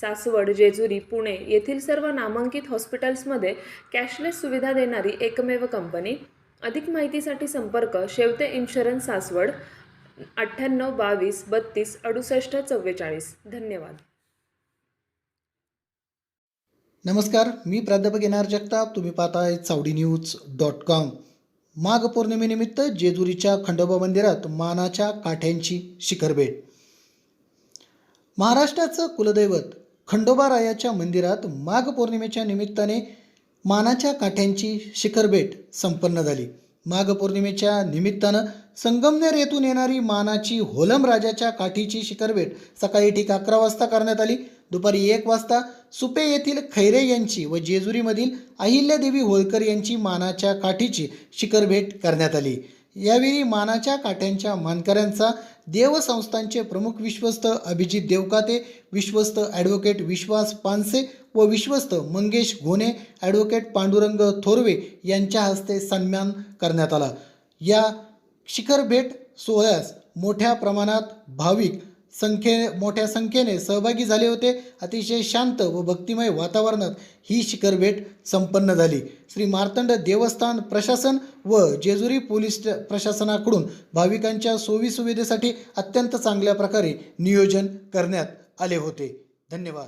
सासवड जेजुरी पुणे येथील सर्व नामांकित हॉस्पिटल्समध्ये कॅशलेस सुविधा देणारी एकमेव कंपनी. अधिक माहितीसाठी संपर्क शेवते इन्शुरन्स सासवड अठ्ठ्याण्णव बावीस बत्तीस अडुसष्ट चव्वेचाळीस. धन्यवाद. नमस्कार मी प्राध्यापक येणार जगताप. तुम्ही पाहताय चावडी न्यूज डॉट कॉम. माघ पौर्णिमेनिमित्त जेजुरीच्या खंडोबा मंदिरात मानाच्या काठ्यांची शिखरभेट महाराष्ट्राचं कुलदैवत खंडोबारायाच्या मंदिरात माघ पौर्णिमेच्या निमित्ताने मानाच्या काठ्यांची शिखरभेट संपन्न झाली. माघ पौर्णिमेच्या निमित्तानं संगमनेर येथून येणारी मानाची होलम राजाच्या काठीची शिखरभेट सकाळी ठीक अकरा वाजता करण्यात आली. दुपारी एक वाजता सुपे येथील खैरे यांची व जेजुरीमधील अहिल्यादेवी होळकर यांची मानाच्या काठीची शिखरभेट करण्यात आली. यावेळी मानाच्या काठ्यांच्या मानकऱ्यांचा देवसंस्थांचे प्रमुख विश्वस्त अभिजित देवकाते विश्वस्त ॲडव्होकेट विश्वास पानसे व विश्वस्त मंगेश घोणे ॲडव्होकेट पांडुरंग थोरवे यांच्या हस्ते सन्मान करण्यात आला. या शिखर भेट सोहळ्यास मोठ्या प्रमाणात भाविक संख्ये मोठ्या संख्येने सहभागी झाले होते. अतिशय शांत व भक्तिमय वातावरणात ही शिखर भेट संपन्न झाली. श्री मार्तंड देवस्थान प्रशासन व जेजुरी पोलीस प्रशासनाकडून भाविकांच्या सोयीसुविधेसाठी अत्यंत चांगल्या प्रकारे नियोजन करण्यात आले होते. धन्यवाद.